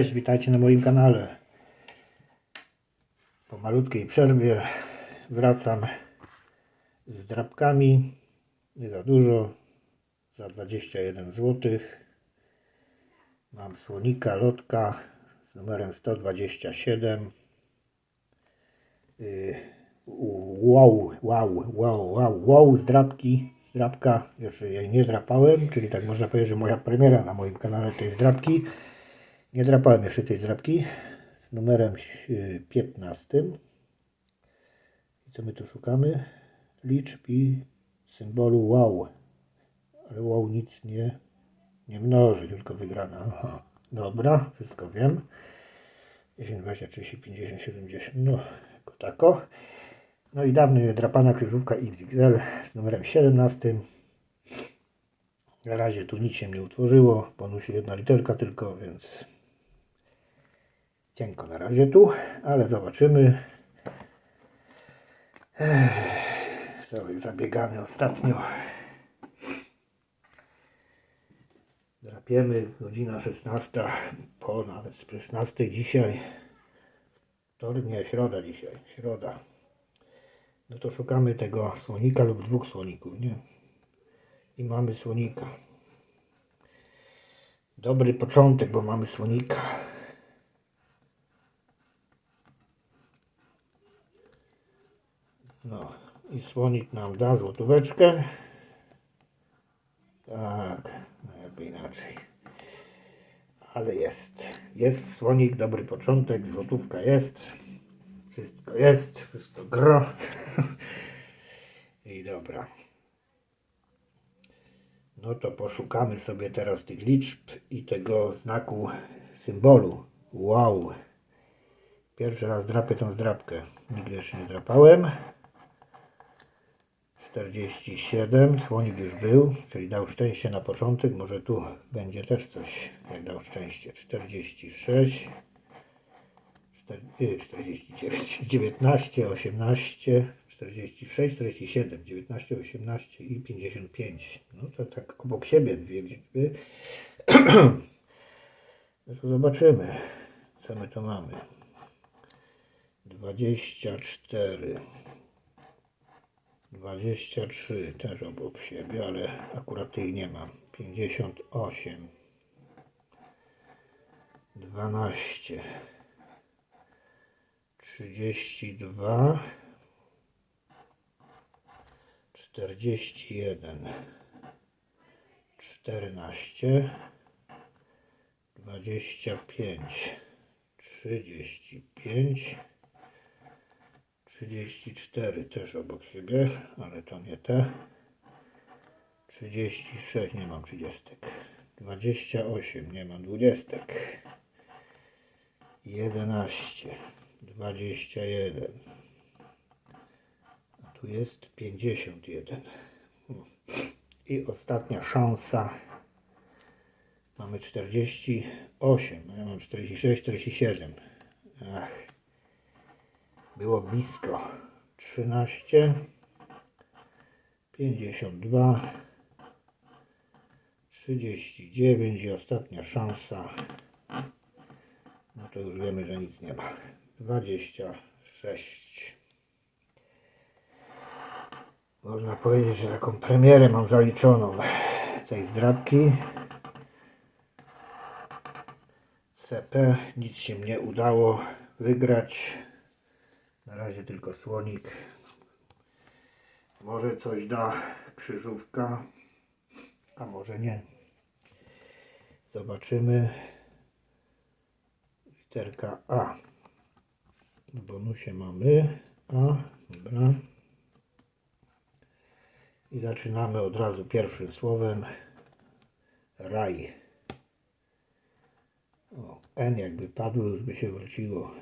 Cześć, witajcie na moim kanale. Po malutkiej przerwie wracam z drapkami. Nie za dużo, za 21 zł. Mam słonika lotka z numerem 127. Yy, Wow, wow, wow, wow, wow, z drapki. Drapka, jeszcze jej nie drapałem, czyli tak można powiedzieć, że moja premiera na moim kanale tej zdrapki. Nie drapałem jeszcze tej zdrapki z numerem y, 15. I co my tu szukamy? Liczb i symbolu wow. Ale wow nic nie, nie mnoży, tylko wygrana. Aha. Dobra, wszystko wiem. 10, 20, 30, 50, 70. No, jako tako. No i dawno niedrapana krzyżówka XXL z numerem 17. Na razie tu nic się nie utworzyło. W bonusie jedna literka tylko, więc cienko na razie tu, ale zobaczymy. Ech, Cały zabiegany ostatnio. Drapiemy, godzina 16, po nawet 16 dzisiaj. Wtorek, nie, środa dzisiaj, środa. No to szukamy tego słonika lub dwóch słoników, nie? I mamy słonika. Dobry początek, bo mamy słonika. No i słonik nam da złotóweczkę. Tak, no jakby inaczej. Ale jest. Jest słonik, dobry początek, złotówka jest. Wszystko jest, wszystko gro. I dobra. No to poszukamy sobie teraz tych liczb i tego znaku symbolu. Wow. Pierwszy raz drapię tą zdrapkę. Nigdy jeszcze nie drapałem. 47, słonik już był, czyli dał szczęście na początek, może tu będzie też coś, jak dał szczęście. 46, 4, y, 49, 19, 18, 46, 47, 19, 18 i 55. No to tak obok siebie dwie liczby. No to zobaczymy, co my to mamy. 24. 23 też obok siebie, ale akurat tych nie mam. 58 12 32 41 14 25 35 34 też obok siebie, ale to nie te. 36 nie mam 30. 28 nie mam 20. 11 21 a tu jest 51 i ostatnia szansa mamy 48 a ja mam 46 47 ach było blisko. 13, 52, 39 i ostatnia szansa. No to już wiemy, że nic nie ma. 26. Można powiedzieć, że taką premierę mam zaliczoną tej zdrabki. CP nic się nie udało wygrać. Na razie tylko słonik. Może coś da krzyżówka, a może nie. Zobaczymy. Literka A. W bonusie mamy A. Dobra. I zaczynamy od razu pierwszym słowem. Raj. O, N jakby padło, już by się wróciło.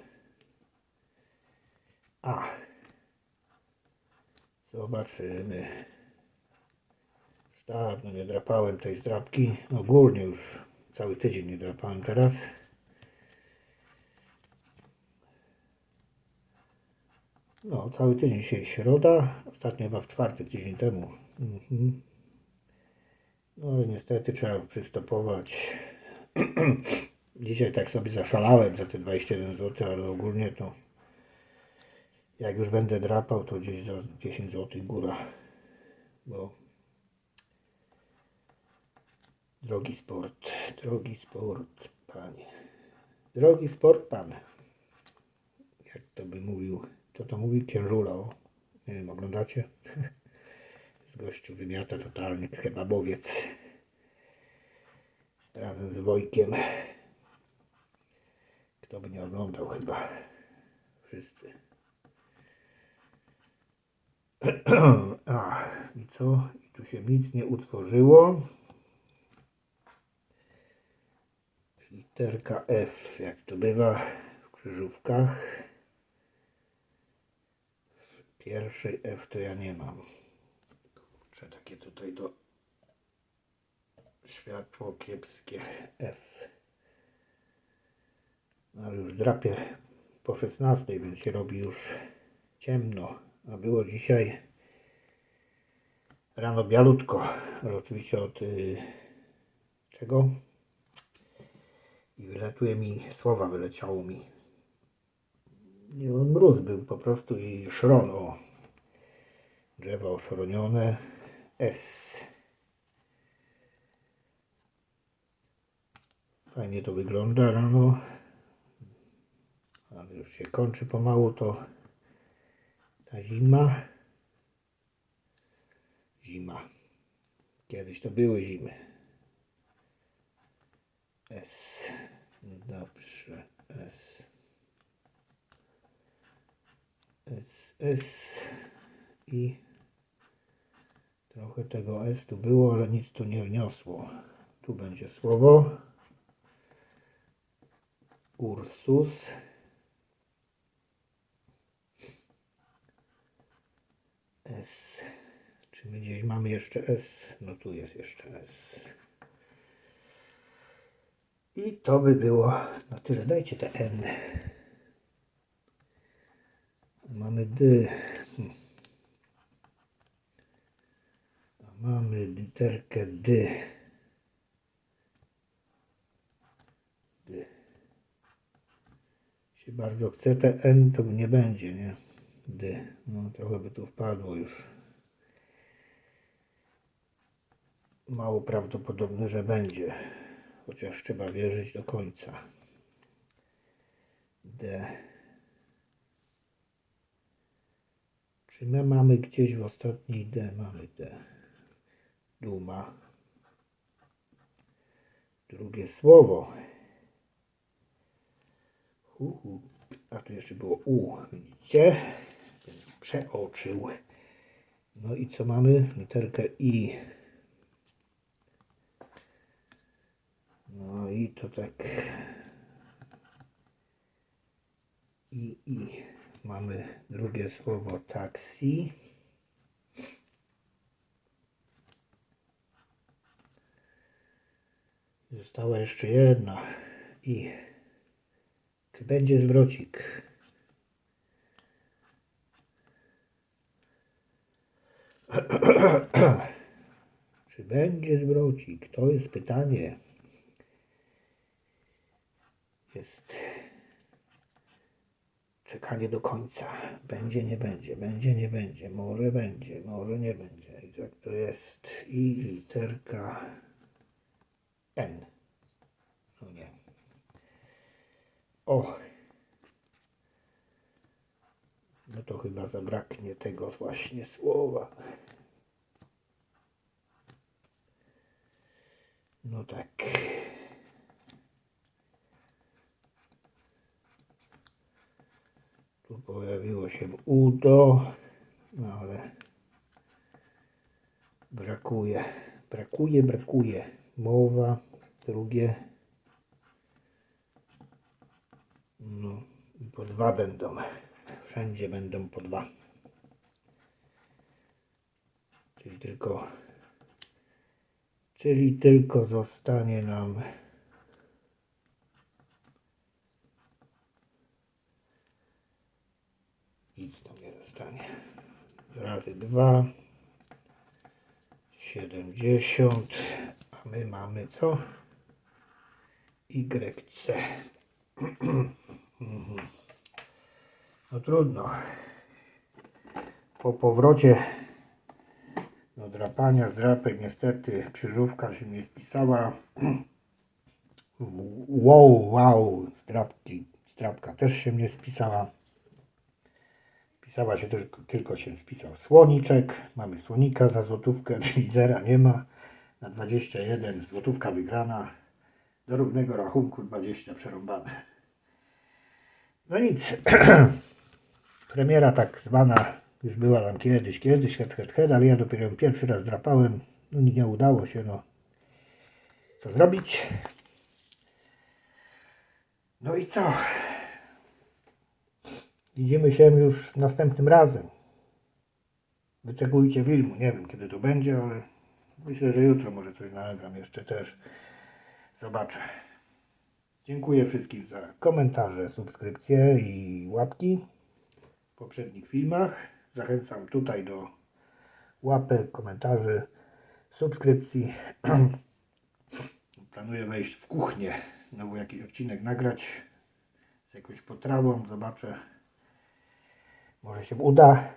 A. Zobaczymy. Już dawno nie drapałem tej zdrapki. Ogólnie już cały tydzień nie drapałem teraz. No, cały tydzień dzisiaj środa. Ostatnio chyba w czwartek, tydzień temu. Mhm. No ale niestety trzeba przystopować Dzisiaj tak sobie zaszalałem za te 21 zł, ale ogólnie to jak już będę drapał, to gdzieś za 10 zł góra. Bo drogi sport, drogi sport, panie. Drogi sport, pan. Jak to by mówił, co to mówił? Księżula, o. Nie wiem, oglądacie? Z gościu wymiata totalnie kebabowiec. Razem z Wojkiem. Kto by nie oglądał chyba. Wszyscy. A, i co? I tu się nic nie utworzyło. Literka F, jak to bywa w krzyżówkach. Pierwszej F to ja nie mam. Kurczę, takie tutaj do światło kiepskie F. No, Ale już drapie po 16, więc się robi już ciemno. A było dzisiaj rano bialutko. Ale oczywiście od y, czego? I wylatuje mi, słowa wyleciało mi. On mróz był po prostu i szron, o. Drzewa oszronione. S. Fajnie to wygląda rano. Ale już się kończy pomału to ta zima. Zima. Kiedyś to były zimy. S. Dobrze. S. S, S i trochę tego S tu było, ale nic tu nie wniosło. Tu będzie słowo. Ursus. S. Czy my gdzieś mamy jeszcze S? No tu jest jeszcze S. I to by było na tyle. Dajcie te N. Mamy D. Hmm. Mamy literkę D. D. Jeśli bardzo chce te N, to nie będzie, nie? D. No trochę by tu wpadło już. Mało prawdopodobne, że będzie. Chociaż trzeba wierzyć do końca. D. Czy my mamy gdzieś w ostatniej D? Mamy D. Duma. Drugie słowo. A tu jeszcze było U. Widzicie? Przeoczył. No i co mamy? Literkę I. No i to tak. I, i. Mamy drugie słowo taksi. Została jeszcze jedna. I. Czy będzie zwrocik? Czy będzie zwrocik? To jest pytanie. Jest czekanie do końca. Będzie, nie będzie, będzie, nie będzie, może będzie, może nie będzie. I tak to jest. I literka N. No nie. O. No to chyba zabraknie tego właśnie słowa. No tak. Tu pojawiło się udo, no ale brakuje, brakuje, brakuje. Mowa, drugie. No, po dwa będą. Wszędzie będą po dwa. Czyli tylko, czyli tylko zostanie nam Nic tam nie zostanie. Razy 2. 70. A my mamy co? YC. No trudno. Po powrocie do drapania z drapek niestety krzyżówka się nie spisała. Wow, wow, zdrapki, zdrapka też się nie spisała. Pisała się tylko, tylko się spisał słoniczek. Mamy słonika za złotówkę, czyli zera nie ma. Na 21 złotówka wygrana. Do równego rachunku 20 przerąbane. No nic. Premiera tak zwana już była tam kiedyś, kiedyś, het, het, het, ale ja dopiero ją pierwszy raz drapałem. No nie udało się, no. Co zrobić? No i co? Widzimy się już następnym razem. Wyczekujcie filmu. Nie wiem kiedy to będzie, ale myślę, że jutro może coś nagram jeszcze też. Zobaczę. Dziękuję wszystkim za komentarze, subskrypcje i łapki w poprzednich filmach. Zachęcam tutaj do łapek, komentarzy, subskrypcji. Planuję wejść w kuchnię, znowu jakiś odcinek nagrać z jakąś potrawą. Zobaczę. Może się uda.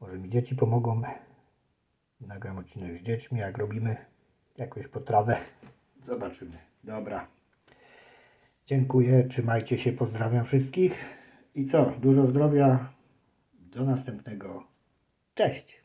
Może mi dzieci pomogą. Nagram odcinek z dziećmi, jak robimy jakąś potrawę. Zobaczymy. Dobra. Dziękuję, trzymajcie się, pozdrawiam wszystkich. I co? Dużo zdrowia. Do następnego. Cześć.